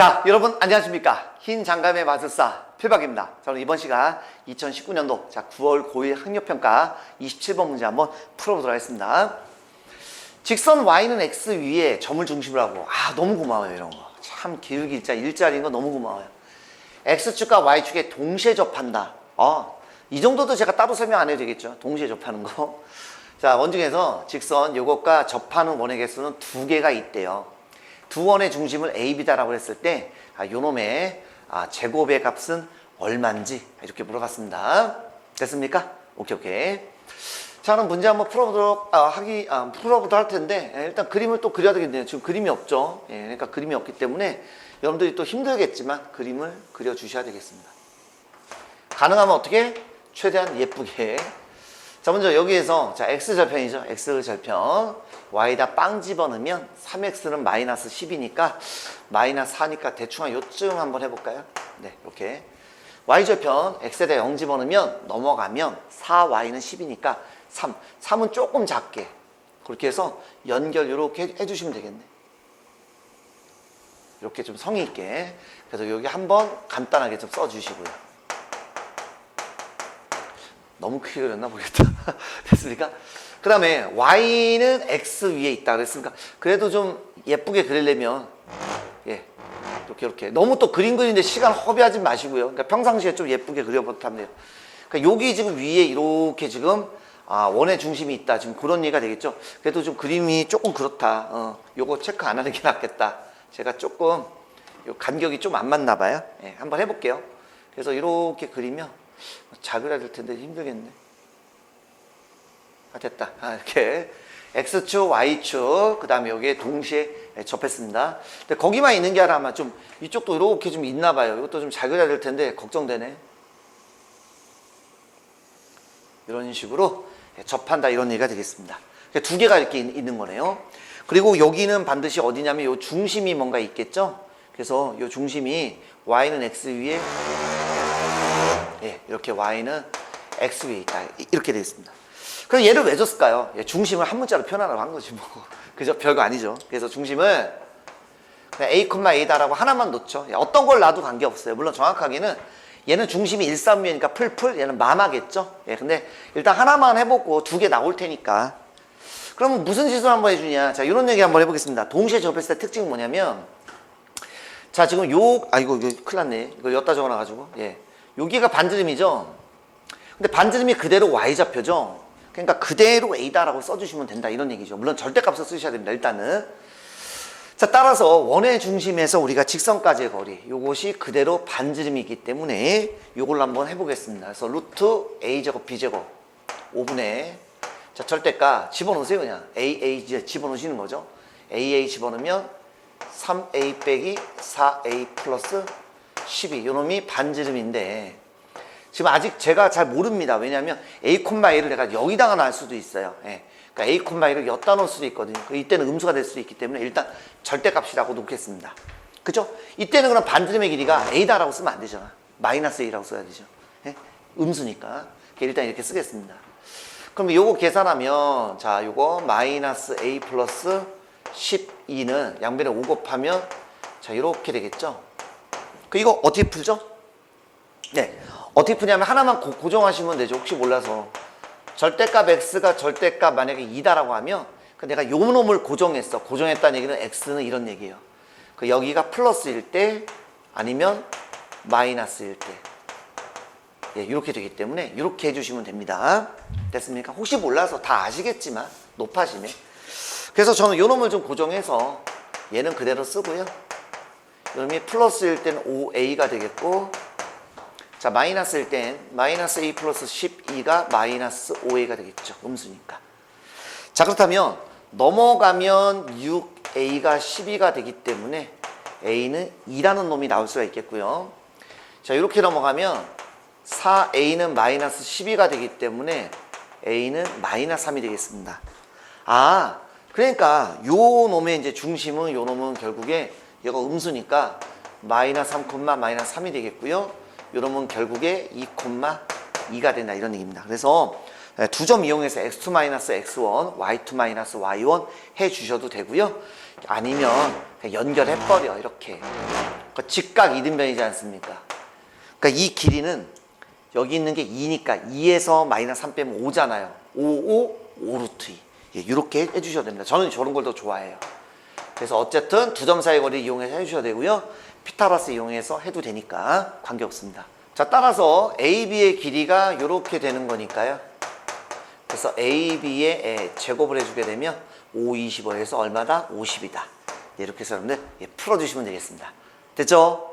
자, 여러분 안녕하십니까? 흰 장갑의 마술사 필박입니다. 저는 이번 시간 2019년도 자 9월 고1 학력평가 27번 문제 한번 풀어보도록 하겠습니다. 직선 y는 x 위에 점을 중심으로 하고 아 너무 고마워요 이런 거. 참 기울기 일자 일자리인 거 너무 고마워요. x축과 y축에 동시에 접한다. 아, 이 정도도 제가 따로 설명 안 해도 되겠죠. 동시에 접하는 거. 자, 원중에서 직선 요것과 접하는 원의 개수는 두 개가 있대요. 두 원의 중심을 A, B다라고 했을 때, 아, 요 놈의 아, 제곱의 값은 얼마인지 이렇게 물어봤습니다. 됐습니까? 오케이, 오케이. 자, 그럼 문제 한번 풀어보도록, 아, 하기, 아, 풀어보도록 할 텐데, 예, 일단 그림을 또 그려야 되겠네요. 지금 그림이 없죠. 예, 그러니까 그림이 없기 때문에 여러분들이 또 힘들겠지만 그림을 그려 주셔야 되겠습니다. 가능하면 어떻게? 최대한 예쁘게. 자, 먼저 여기에서, 자, X절편이죠. X절편. Y다 빵 집어넣으면 3X는 마이너스 10이니까 마이너스 4니까 대충 한 요쯤 한번 해볼까요? 네, 이렇게. Y절편 X에다 0 집어넣으면 넘어가면 4Y는 10이니까 3. 3은 조금 작게. 그렇게 해서 연결 이렇게 해주시면 되겠네. 이렇게 좀 성의 있게. 그래서 여기 한번 간단하게 좀 써주시고요. 너무 크게 그렸나 모르겠다. 됐습니까? 그 다음에 y는 x 위에 있다 그랬으니까 그래도 좀 예쁘게 그리려면 예 이렇게 이렇게 너무 또 그림 그리는데 시간 허비하지 마시고요. 그러니까 평상시에 좀 예쁘게 그려보면 돼요. 그러니까 여기 지금 위에 이렇게 지금 아, 원의 중심이 있다. 지금 그런 얘기가 되겠죠. 그래도 좀 그림이 조금 그렇다. 어, 요거 체크 안 하는 게 낫겠다. 제가 조금 요 간격이 좀 안 맞나 봐요. 예, 한번 해볼게요. 그래서 이렇게 그리면 될 텐데 힘들겠네. 아, 됐다. 아, 이렇게. X축, Y축, 그 다음에 여기에 동시에 접했습니다. 근데 거기만 있는 게 아니라 좀 이쪽도 이렇게 좀 있나 봐요. 이것도 좀 작으라 될 텐데 걱정되네. 이런 식으로 접한다 이런 얘기가 되겠습니다. 두 개가 이렇게 있- 있는 거네요. 그리고 여기는 반드시 어디냐면 요 중심이 뭔가 있겠죠? 그래서 요 중심이 y는 x 위에 예, 이렇게 y는 x 위에 있다. 이- 이렇게 되어 있습니다. 그럼 얘를 왜 줬을까요? 예, 중심을 한 문자로 표현하라고 한 거지 뭐. 그죠? 별거 아니죠. 그래서 중심을 그냥 a, a다라고 하나만 놓죠. 예, 어떤 걸 놔도 관계없어요. 물론 정확하게는 얘는 중심이 1, 3, 2니까 풀풀, 얘는 마마겠죠. 예, 근데 일단 하나만 해보고 두 개 나올 테니까. 그러면 무슨 짓을 한번 해주냐. 자, 이런 얘기 한번 해보겠습니다. 동시에 접했을 때 특징이 뭐냐면, 자, 지금 요, 아, 이거, 이거 큰일 났네. 이거 엿다 적어놔가지고. 예. 여기가 반지름이죠. 근데 반지름이 그대로 y좌표죠. 그러니까 그대로 a다라고 써주시면 된다. 이런 얘기죠. 물론 절대값을 쓰셔야 됩니다. 일단은. 자, 따라서 원의 중심에서 우리가 직선까지의 거리, 요것이 그대로 반지름이기 때문에 요걸 한번 해보겠습니다. 그래서 루트 a제곱 b제곱 5분의 자, 절대값 집어넣으세요 그냥 a, a 집어넣으시는 거죠. a, a 집어넣으면 3a 빼기 4a 플러스 12 요놈이 반지름인데 지금 아직 제가 잘 모릅니다. 왜냐하면 a, a를 내가 여기다가 놔을 수도 있어요. 예. 그러니까 a, a를 엿다 놓을 수도 있거든요. 그 이때는 음수가 될 수도 있기 때문에 일단 절대값이라고 놓겠습니다. 그죠? 이때는 그럼 반지름의 길이가 a다라고 쓰면 안 되잖아. 마이너스 a라고 써야 되죠. 예? 음수니까. 일단 이렇게 쓰겠습니다. 그럼 요거 계산하면 자 요거 마이너스 a 플러스 12는 양변에 5 곱하면 자 이렇게 되겠죠. 그 이거 어떻게 풀죠? 네. 어떻게 푸냐면 하나만 고, 고정하시면 되죠. 혹시 몰라서. 절대값 x가 절대값 만약에 2다라고 하면 그 내가 요 놈을 고정했어. 고정했다는 얘기는 x는 이런 얘기예요. 그 여기가 플러스일 때 아니면 마이너스일 때. 예, 이렇게 되기 때문에 이렇게 해주시면 됩니다. 됐습니까? 혹시 몰라서 다 아시겠지만 높아지면. 그래서 저는 요 놈을 좀 고정해서 얘는 그대로 쓰고요. 이놈이 플러스일 때는 5a가 되겠고 자 마이너스일 땐 마이너스 a 플러스 12가 마이너스 5a가 되겠죠. 음수니까. 자 그렇다면 넘어가면 6a가 12가 되기 때문에 a는 2라는 놈이 나올 수가 있겠고요. 자 이렇게 넘어가면 4a는 마이너스 12가 되기 때문에 a는 마이너스 3이 되겠습니다. 아 그러니까 요 놈의 이제 중심은 요 놈은 결국에 얘가 음수니까 마이너스 3, 마이너스 3이 되겠고요. 요 놈은 결국에 2, 2가 된다 이런 얘기입니다. 그래서 두 점 이용해서 x2 마이너스 x1, y2 마이너스 y1 해 주셔도 되고요. 아니면 연결해 버려 이렇게. 그러니까 그 직각 이등변이지 않습니까? 그러니까 이 길이는 여기 있는 게 2니까 2에서 마이너스 3 빼면 5잖아요. 5, 5, 5루트 2. 예, 이렇게 해 주셔야 됩니다. 저는 저런 걸 더 좋아해요. 그래서 어쨌든 두 점 사이 거리 이용해서 해주셔야 되고요. 피타고라스 이용해서 해도 되니까 관계없습니다. 자, 따라서 AB의 길이가 이렇게 되는 거니까요. 그래서 AB의 제곱을 해주게 되면 5, 25에서 얼마다? 50이다. 이렇게 해서 여러분들 예, 풀어주시면 되겠습니다. 됐죠?